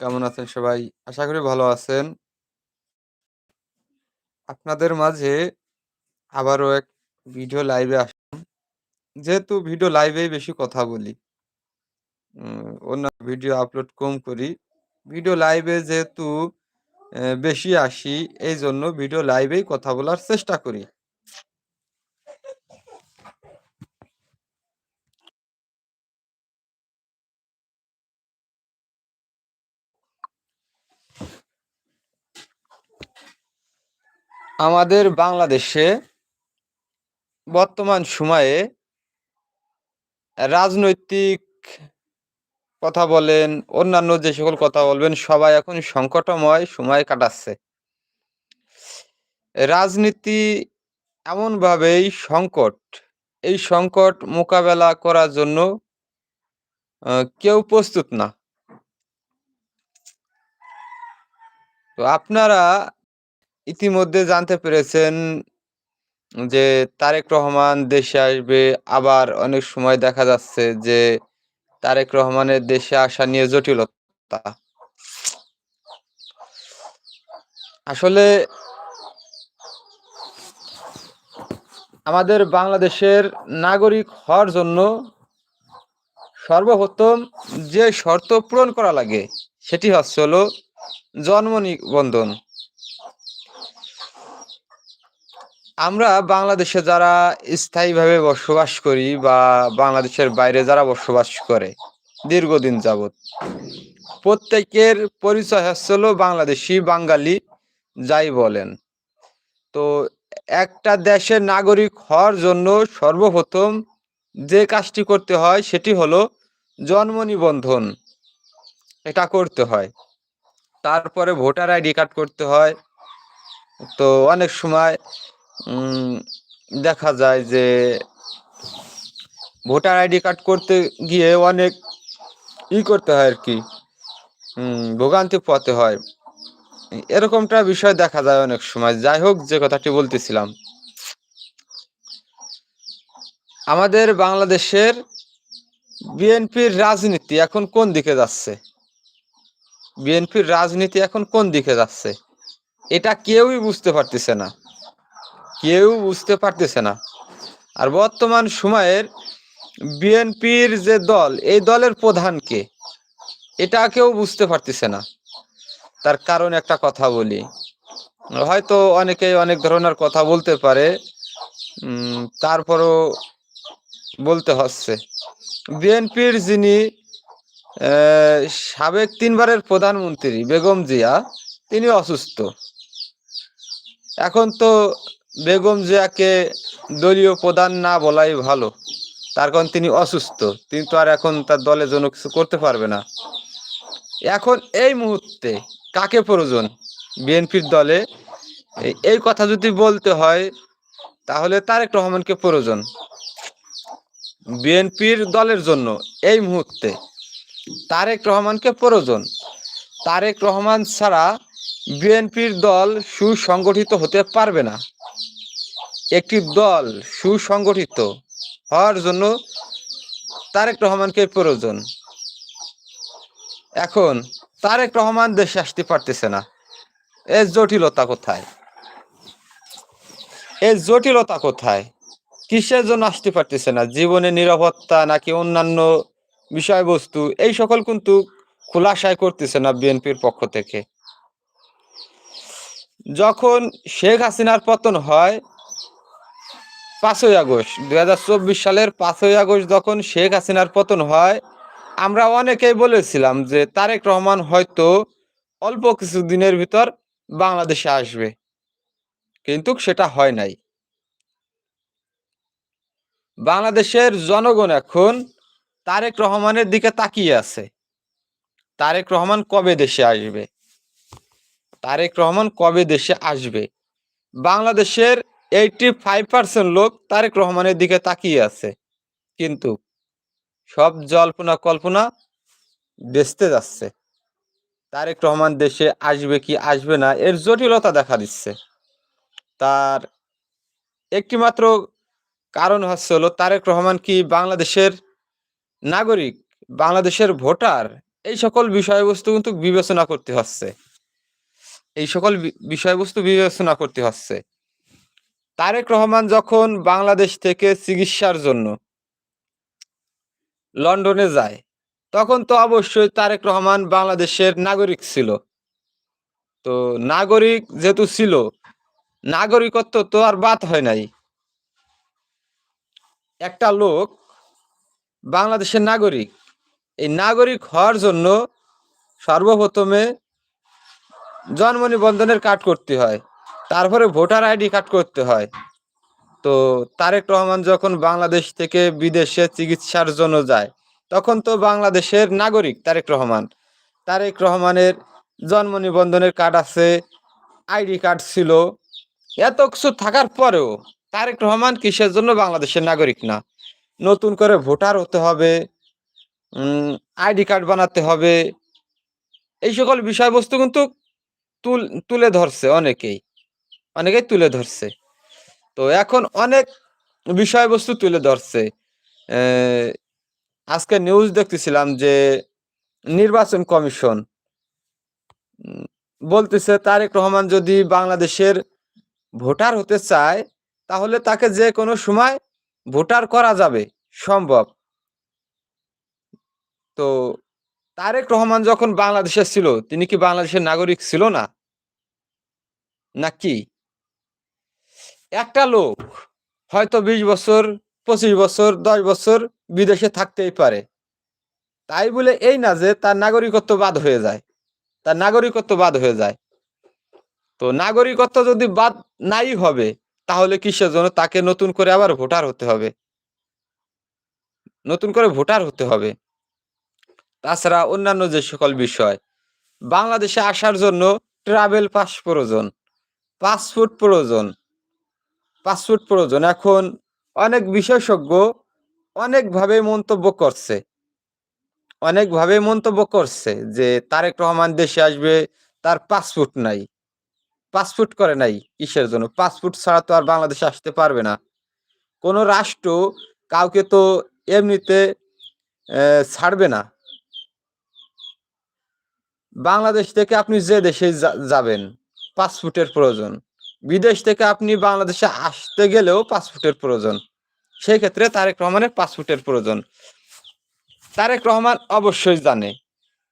কেমন আছেন সবাই? আশা করি ভালো আছেন। আপনাদের মাঝে আবারও এক ভিডিও লাইভে আসলাম। যেহেতু ভিডিও লাইভেই বেশি কথা বলি। অন্যান্য ভিডিও আপলোড কম করি। ভিডিও লাইভে যেহেতু বেশি আসি, এই জন্য ভিডিও লাইভেই কথা বলার চেষ্টা করি। আমাদের বাংলাদেশে বর্তমান সময়ে রাজনৈতিক কথা বলেন, অন্যান্য যে সকল কথা বলবেন সবাই এখন সংকটময় সময় কাটাচ্ছে। রাজনীতি এমনভাবেই সংকট, এই সংকট মোকাবেলা করার জন্য কেউ প্রস্তুত না। তো আপনারা ইতিমধ্যে জানতে পেরেছেন যে তারেক রহমান দেশে আসবে। আবার অনেক সময় দেখা যাচ্ছে যে তারেক রহমানের দেশে আসা নিয়ে জটিলতা। আসলে আমাদের বাংলাদেশের নাগরিক হওয়ার জন্য সর্বপ্রথম যে শর্ত পূরণ করা লাগে, সেটি হচ্ছে হলো জন্ম নিবন্ধন। আমরা বাংলাদেশে যারা স্থায়ীভাবে বসবাস করি বা বাংলাদেশের বাইরে যারা বসবাস করে দীর্ঘদিন যাবৎ, প্রত্যেকের পরিচয় হচ্ছে বাংলাদেশি বাঙালি যাই বলেন। তো একটা দেশের নাগরিক হওয়ার জন্য সর্বপ্রথম যে কাজটি করতে হয় সেটি হলো জন্ম নিবন্ধন। এটা করতে হয়। তারপরে ভোটার আইডি কার্ড করতে হয়। তো অনেক সময় দেখা যায় যে ভোটার আইডি কার্ড করতে গিয়ে অনেক ই করতে হয় আরকি। উম, ভোগান্তি পোহাতে হয়। এরকমটা বিষয় দেখা যায় অনেক সময়। যাই হোক, যে কথাটি বলতেছিলাম। আমাদের বাংলাদেশের বিএনপির রাজনীতি এখন কোন দিকে যাচ্ছে? বিএনপির রাজনীতি এখন কোন দিকে যাচ্ছে? এটা কেউই বুঝতে পারতেছে না। কেউ বুঝতে পারতেছে না। আর বর্তমান সময়ের বিএনপির যে দল, এই দলের প্রধান কে? এটা কেউ বুঝতে পারতেছে না। তার কারণ একটা কথা বলি। হয়তো অনেকেই অনেক ধরনের কথা বলতে পারে। তারপরও বলতে হচ্ছে। বিএনপির যিনি সাবেক তিনবারের প্রধানমন্ত্রী বেগম জিয়া, তিনি অসুস্থ। এখন তো বেগম জিয়াকে দলীয় প্রধান না বলাই ভালো। তার কারণ তিনি অসুস্থ। তিনি তো আর এখন তার দলের জন্য কিছু করতে পারবে না। এখন এই মুহূর্তে কাকে প্রয়োজন? বিএনপির দলে এই কথা যদি বলতে হয়, তাহলে তারেক রহমানকে প্রয়োজন। বিএনপির দলের জন্য এই মুহূর্তে তারেক রহমানকে প্রয়োজন। তারেক রহমান ছাড়া বিএনপির দল সুসংগঠিত হতে পারবে না। একটি দল সুসংগঠিত হওয়ার জন্য তারেক রহমানকে প্রয়োজন। এখন তারেক রহমান দেশে আসতে পারতেছে না। এর জটিলতা কোথায়? এর জটিলতা কোথায়? কিসের জন্য আসতে পারতেছে না? জীবনে নিরাপত্তা নাকি অন্যান্য বিষয়বস্তু, এই সকল কিন্তু খোলাসাই করতেছে না বিএনপির পক্ষ থেকে। যখন শেখ হাসিনার পতন হয় ৫ই আগস্ট ২০২৪ সালের পাঁচই আগস্ট যখন শেখ হাসিনার পতন হয়, আমরা অনেকেই বলেছিলাম যে তারেক রহমান হয়তো অল্প কিছুদিনের ভিতর বাংলাদেশে আসবে। কিন্তু সেটা হয় নাই। বাংলাদেশের জনগণ এখন তারেক রহমানের দিকে তাকিয়ে আছে। তারেক রহমান কবে দেশে আসবে? তারেক রহমান কবে দেশে আসবে? বাংলাদেশের 85% লোক তারেক রহমানের দিকে তাকিয়ে আছে। কিন্তু সব জল্পনা কল্পনা ভেস্তে যাচ্ছে। তারেক রহমান দেশে আসবে কি আসবে না এর জটিলতা দেখা দিচ্ছে। তার একটিমাত্র কারণ হচ্ছে হলো তারেক রহমান কি বাংলাদেশের নাগরিক, বাংলাদেশের ভোটার? এই সকল বিষয়বস্তু কিন্তু বিবেচনা করতে হচ্ছে এই সকল বিষয়বস্তু বিবেচনা করতে হচ্ছে তারেক রহমান যখন বাংলাদেশ থেকে চিকিৎসার জন্য লন্ডনে যায়, তখন তো অবশ্যই তারেক রহমান বাংলাদেশের নাগরিক ছিল। তো নাগরিক যেহেতু ছিল, নাগরিকত্ব তো আর বাদ হয় নাই। একটা লোক বাংলাদেশের নাগরিক, এই নাগরিক হওয়ার জন্য সর্বপ্রথমে জন্ম নিবন্ধনের কার্ড করতে হয়। তারপরে ভোটার আইডি কার্ড করতে হয়। তো তারেক রহমান যখন বাংলাদেশ থেকে বিদেশে চিকিৎসার জন্য যায়, তখন তো বাংলাদেশের নাগরিক তারেক রহমান। তারেক রহমানের জন্ম নিবন্ধনের কার্ড আছে, আইডি কার্ড ছিল। এত কিছু থাকার পরেও তারেক রহমান কিসের জন্য বাংলাদেশের নাগরিক না? নতুন করে ভোটার হতে হবে আইডি কার্ড বানাতে হবে। এই সকল বিষয়বস্তু কিন্তু তুল ধরছে অনেকেই। অনেকেই তুলে ধরছে। তো এখন অনেক বিষয়বস্তু তুলে ধরছে। আজকে নিউজ দেখতেছিলাম যে নির্বাচন কমিশন বলতেছে তারেক রহমান যদি বাংলাদেশের ভোটার হতে চায়, তাহলে তাকে যে কোনো সময় ভোটার করা যাবে, সম্ভব। তো তারেক রহমান যখন বাংলাদেশে ছিল, তিনি কি বাংলাদেশের নাগরিক ছিল না? নাকি? একটা লোক হয়তো বিশ বছর, পঁচিশ বছর, দশ বছর বিদেশে থাকতেই পারে। তাই বলে এই না যে তার নাগরিকত্ব বাদ হয়ে যায়। তার নাগরিকত্ব বাদ হয়ে যায়। তো নাগরিকত্ব যদি বাদ নাই হবে, তাহলে কিসের জন্য তাকে নতুন করে আবার ভোটার হতে হবে? নতুন করে ভোটার হতে হবে। তাছাড়া অন্যান্য যে সকল বিষয়, বাংলাদেশে আসার জন্য ট্রাভেল পাস প্রয়োজন। পাসপোর্ট প্রয়োজন। পাসপোর্ট প্রয়োজন। এখন অনেক বিশেষজ্ঞ অনেকভাবে মন্তব্য করছে। অনেকভাবে মন্তব্য করছে যে তারেক রহমান দেশে আসবে, তার পাসপোর্ট নাই। পাসপোর্ট করে নাই কিসের জন্য? পাসপোর্ট ছাড়া তো আর বাংলাদেশে আসতে পারবে না। কোনো রাষ্ট্র কাউকে তো এমনিতে ছাড়বে না। বাংলাদেশ থেকে আপনি যে দেশে যাবেন, পাসপোর্টের প্রয়োজন। বিদেশ থেকে আপনি বাংলাদেশে আসতে গেলেও পাসপোর্টের প্রয়োজন। সেই ক্ষেত্রে তারেক রহমানের পাসপোর্টের প্রয়োজন। তারেক রহমান অবশ্যই জানে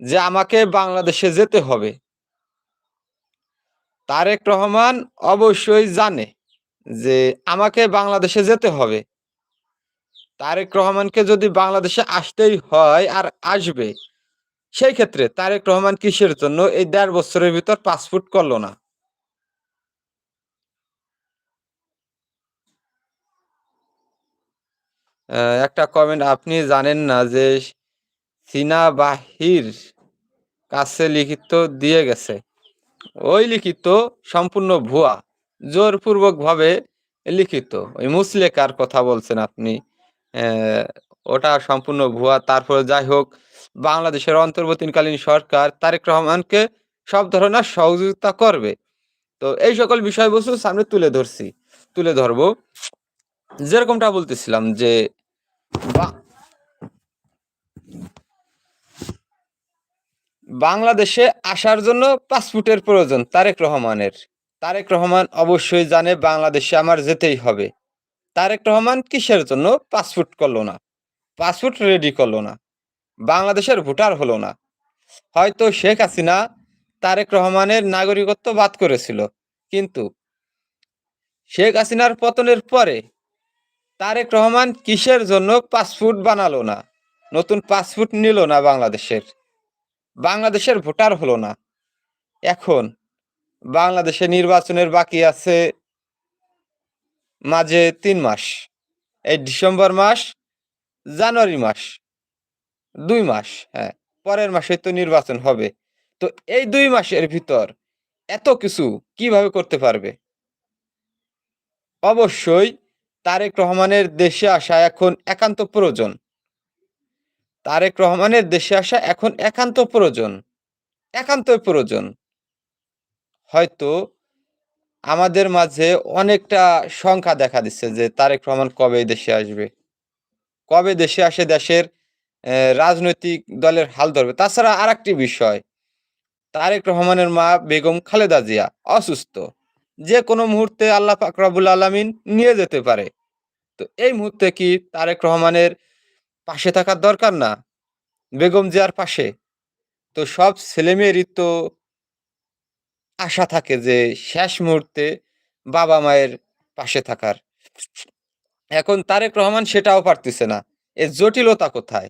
যে আমাকে বাংলাদেশে যেতে হবে। তারেক রহমান অবশ্যই জানে যে আমাকে বাংলাদেশে যেতে হবে। তারেক রহমানকে যদি বাংলাদেশে আসতেই হয় আর আসবে, সেই ক্ষেত্রে তারেক রহমান কিসের জন্য এই দেড় বছরের ভিতর পাসপোর্ট করল না? একটা কমেন্ট আপনি জানেন না যে চীনা বাহির কাছে লিখিত দিয়ে গেছে। ওই লিখিত সম্পূর্ণ ভুয়া, জোরপূর্বকভাবে লিখিত। ওই মুসলেকার কথা বলছেন আপনি। ওটা সম্পূর্ণ ভুয়া। তারপরে যাই হোক, বাংলাদেশের অন্তর্বর্তীকালীন সরকার তারেক রহমানকে সব ধরনের সহযোগিতা করবে। তো এই সকল বিষয়বস্তু সামনে তুলে ধরছি। তুলে ধরবো। যেরকমটা বলতেছিলাম যে বাংলাদেশে আসার জন্য পাসপোর্টের প্রয়োজন তারেক রহমানের। তারেক রহমান অবশ্যই জানে বাংলাদেশে আমার যেতেই হবে। তারেক রহমান কিসের জন্য পাসপোর্ট করল না? পাসপোর্ট রেডি করল না। বাংলাদেশের ভোটার হলো না। হয়তো শেখ হাসিনা তারেক রহমানের নাগরিকত্ব বাদ করেছিল। কিন্তু শেখ হাসিনার পতনের পরে তারেক রহমান কিসের জন্য পাসপোর্ট বানালো না? নতুন পাসপোর্ট নিল না বাংলাদেশের। বাংলাদেশের ভোটার হলো না। এখন বাংলাদেশে নির্বাচনের বাকি আছে মাঝে তিন মাস। এই ডিসেম্বর মাস, জানুয়ারি মাস, দুই মাস হ্যাঁ পরের মাসে তো নির্বাচন হবে। তো এই দুই মাসের ভিতর এত কিছু কীভাবে করতে পারবে? অবশ্যই তারেক রহমানের দেশে আসা এখন একান্ত প্রয়োজন। তারেক রহমানের দেশে আসা এখন একান্ত প্রয়োজন। একান্ত প্রয়োজন। হয়তো আমাদের মাঝে অনেকটা সংখ্যা দেখা দিচ্ছে যে তারেক রহমান কবে দেশে আসবে? কবে দেশে আসে দেশের রাজনৈতিক দলের হাল ধরবে? তাছাড়া আর একটি বিষয়, তারেক রহমানের মা বেগম খালেদা জিয়া অসুস্থ। যে কোনো মুহূর্তে আল্লাহ পাক রব্বুল আলামিন নিয়ে যেতে পারে। তো এই মুহূর্তে কি তারেক রহমানের পাশে থাকার দরকার না? বেগম জিয়ার পাশে। তো সব ছেলেমেয়েরই তো আশা থাকে যে শেষ মুহূর্তে বাবা মায়ের পাশে থাকার। এখন তারেক রহমান সেটাও পারতেছে না। এর জটিলতা কোথায়?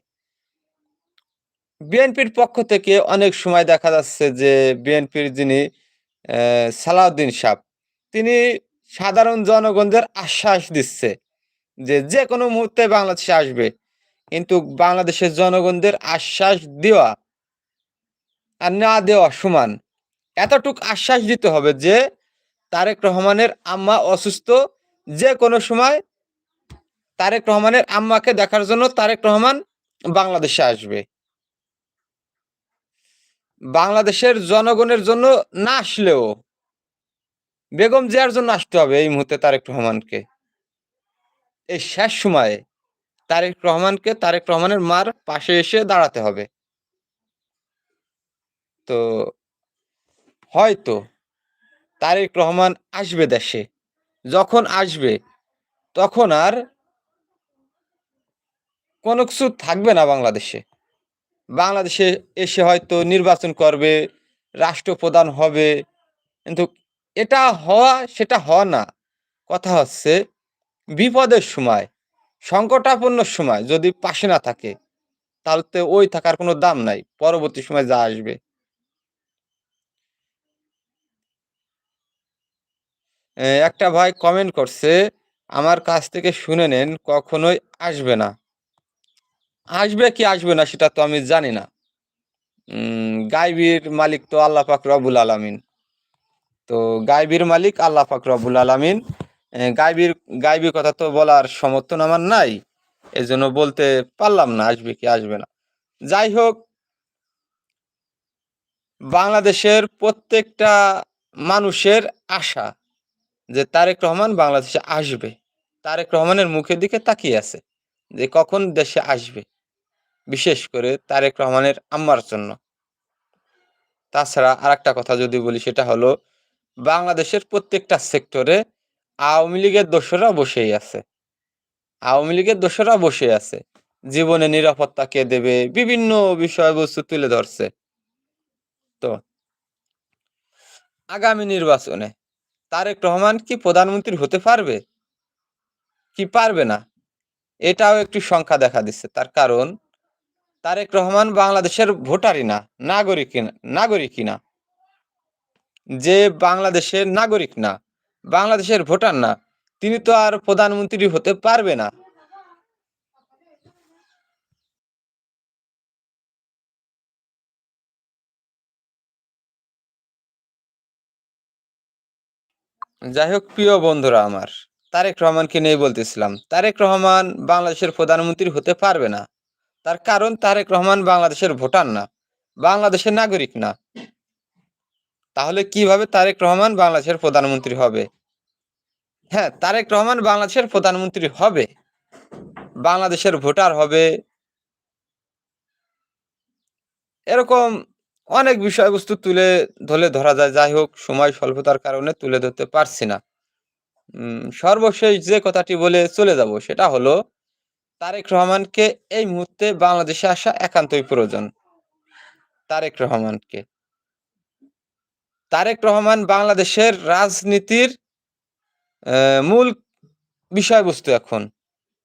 বিএনপির পক্ষ থেকে অনেক সময় দেখা যাচ্ছে যে বিএনপির যিনি সালাউদ্দিন সাহ তিনি সাধারণ জনগণদের আশ্বাস দিচ্ছে। যে যে কোনো মুহূর্তে বাংলাদেশে আসবে। কিন্তু বাংলাদেশের জনগণদের আশ্বাস দেওয়া আর না দেওয়া সমান। এতটুক আশ্বাস দিতে হবে যে তারেক রহমানের আম্মা অসুস্থ যে কোনো সময় তারেক রহমানের আম্মাকে দেখার জন্য তারেক রহমান বাংলাদেশে আসবে। বাংলাদেশের জনগণের জন্য না আসলেও বেগম জিয়ার জন্য আসতে হবে এই মুহূর্তে তারেক রহমানকে। এই শেষ সময়ে তারেক রহমানকে তারেক রহমানের মার পাশে এসে দাঁড়াতে হবে। তো হয়তো তারেক রহমান আসবে দেশে। যখন আসবে, তখন আর কোনো কিছু থাকবে না বাংলাদেশে। বাংলাদেশে এসে হয়তো নির্বাচন করবে, রাষ্ট্রপ্রধান হবে, কিন্তু এটা হওয়া, সেটা হওয়া না। কথা হচ্ছে বিপদের সময়, সংকটাপন্ন সময় যদি পাশে না থাকে, তাহলে তো ওই থাকার কোনো দাম নাই, পরবর্তী সময় যা আসবে। একটা ভাই কমেন্ট করছে, আমার কাছ থেকে শুনে নেন, কখনোই আসবে না। আসবে কি আসবে না, সেটা তো আমি জানি না। গাইবির মালিক তো আল্লাহ পাক রবুল আলামিন। তো গাইবির মালিক আল্লাহ পাক রবুল আলামিন গাইবির গাইবি কথা তো বলার সমর্থন আমার নাই। এজন্য বলতে পারলাম না, আসবে কি, আসবে না। যাই হোক, বাংলাদেশের প্রত্যেকটা মানুষের আশা যে তারেক রহমান বাংলাদেশে আসবে, তারেক রহমানের মুখের দিকে তাকিয়ে আছে, যে কখন দেশে আসবে, বিশেষ করে তারেক রহমানের আম্মার জন্য। তাছাড়া আর একটা কথা যদি বলি, সেটা হলো, বাংলাদেশের প্রত্যেকটা সেক্টরে আওয়ামী লীগের দোষরা বসেই আছে। আওয়ামী লীগের দোষরা বসে আছে। জীবনে নিরাপত্তা কে দেবে, বিভিন্ন বিষয়বস্তু তুলে ধরছে। তো আগামী নির্বাচনে তারেক রহমান কি প্রধানমন্ত্রী হতে পারবে? কি পারবে না? এটাও একটি সংখ্যা দেখা দিচ্ছে। তার কারণ তারেক রহমান বাংলাদেশের ভোটারই না নাগরিক নাগরিকই না। যে বাংলাদেশের নাগরিক না বাংলাদেশের ভোটার না, তিনি তো আর প্রধানমন্ত্রী হতে পারবে না। যাই হোক, প্রিয় বন্ধুরা আমার, তারেক রহমানকে নিয়ে বলতেছিলাম, তারেক রহমান বাংলাদেশের প্রধানমন্ত্রী হতে পারবে না। তার কারণ তারেক রহমান বাংলাদেশের ভোটার না, বাংলাদেশের নাগরিক না। তাহলে কীভাবে তারেক রহমান বাংলাদেশের প্রধানমন্ত্রী হবে? হ্যাঁ তারেক রহমান বাংলাদেশের প্রধানমন্ত্রী হবে। বাংলাদেশের ভোটার হবে। এরকম অনেক বিষয়বস্তু তুলে ধরে ধরা যায়। যাই হোক, সময় স্বল্পতার কারণে তুলে ধরতে পারছি না। সর্বশেষ যে কথাটি বলে চলে যাব, সেটা হলো, তারেক রহমানকে এই মুহূর্তে বাংলাদেশে আসা একান্তই প্রয়োজন। তারেক রহমানকে। তারেক রহমান বাংলাদেশের রাজনীতির মূল বিষয়বস্তু এখন।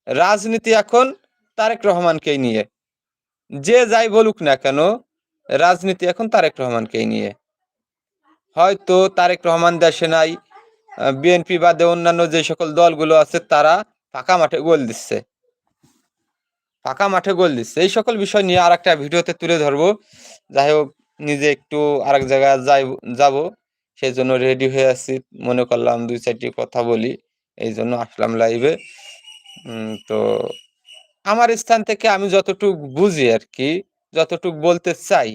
রাজনীতি এখন তারেক রহমানকেই নিয়ে। যে যাই বলুক না কেন, রাজনীতি এখন তারেক রহমানকেই নিয়ে। হয়তো তারেক রহমান দেশে নাই বিএনপি বাদে অন্যান্য যে সকল দলগুলো আছে, তারা ফাঁকা মাঠে গোল দিচ্ছে। ফাঁকা মাঠে গোল দিচ্ছে। এই সকল বিষয় নিয়ে আর একটা ভিডিওতে তুলে ধরবো। যাই হোক নিজে একটু আরেক জায়গায় যাই যাব। সেই জন্য রেডি হয়ে আছি। মনে করলাম দুই চারটি কথা বলি। এই জন্য আসলাম লাইভে তো আমার স্থান থেকে আমি যতটুক বুঝি আর কি যতটুক বলতে চাই,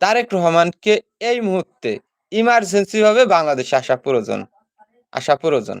তারেক রহমানকে এই মুহূর্তে ইমার্জেন্সি ভাবে বাংলাদেশে আসা প্রয়োজন। আসা প্রয়োজন।